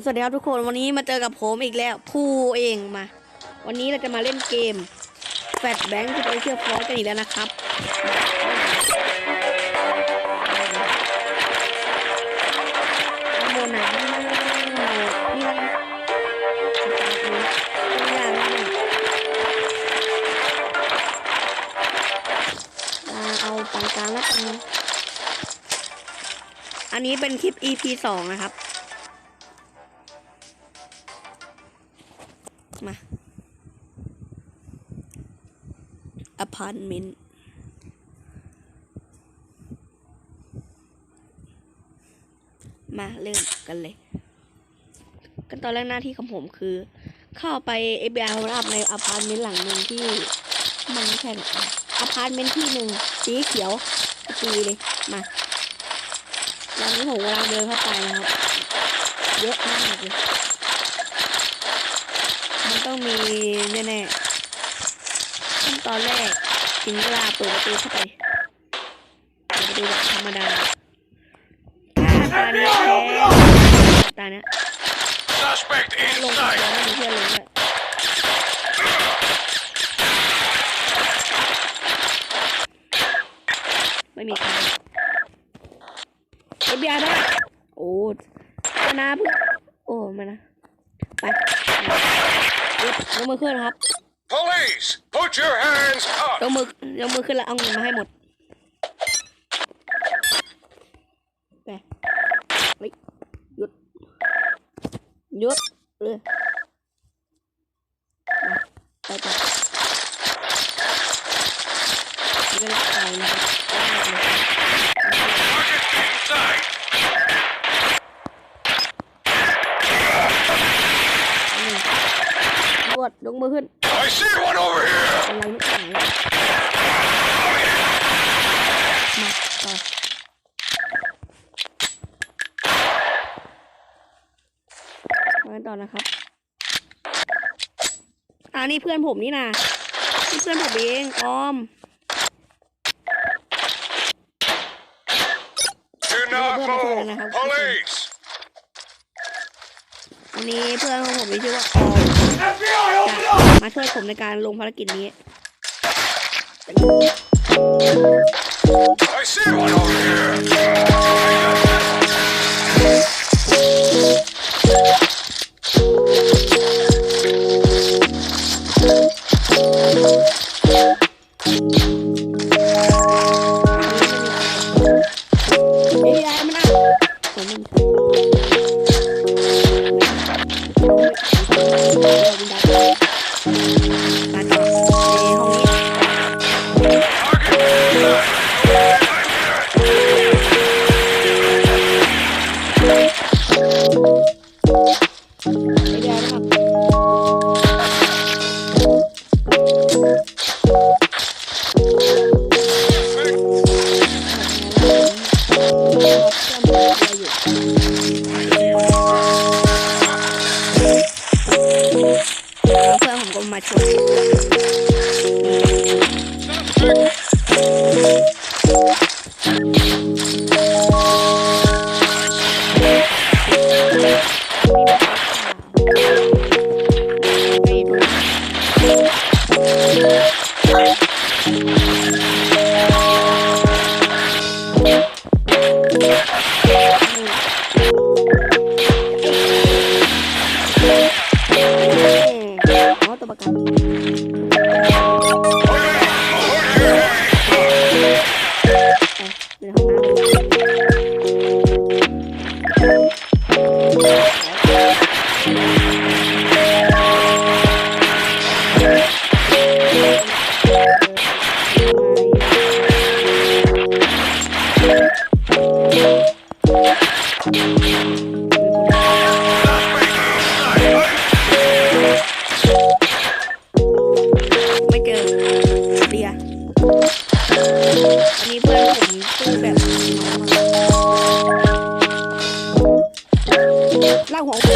สวัสดีครับทุกคนวันนี้มาเจอกับผมอีกแล้วผู้เองมา วันนี้เราจะมาเล่นเกมแฟดแบงค์ที่ไปเชื่อฟอสกันอีกแล้วนะครับ โมไหนนี่นะนี่นะตัวอย่างนี่อ่าเอาปานกลางแล้วกันอันนี้เป็นคลิป EP สองนะครับ มาอพาร์ตเมนต์มาเริ่มกันเลยก็ตอนแรกหน้าที่ของผมคือ เข้าไป FBI รับในอพาร์ตเมนต์หลังหนึ่งที่มันไม่ใช่หรอกอพาร์ตเมนต์ที่หนึ่งสีเขียวตีเลยมาตอนนี้ผมกำลังเดินเข้าไปนะครับเยอะมากเลย มันต้องมีแน่ๆขั้นตอนแรกถึงเวลาเปิดประตูเข้าไปเปิดประตูแบบธรรมดาตาเนี้ยตาเนี้ยลงกับ inside. เพื่อนมีเพื่อนลยไม่มีใครเอฟบีไอด้วยโอ้มานะเพื่อนโอ้มานะ ไป ยกยกมือขึ้นครับ Police, put your hands ย up. กมือยกมือขึ้นแล้วเอาเงินมาให้หมดไปเฮ้ยหยุดหยุดเออมาไปต่อไม่เป็นไรนะครับ Target inside. หนึ่ง ตำรวจยกมือขึ้น I see one over here. อะไรไม่ต่างเลยมาต่อมาต่อนะครับอ่านี่เพื่อนผมนี่นะนี่เพื่อนผมเองออม Do not Ano ba, ano ba, move. ano ba? Police. อันนี้เพื่อนของผมมีชื่อว่าออม FBI, จะ มาช่วยผมในการลงภารกิจนี้ I see one over here. 黄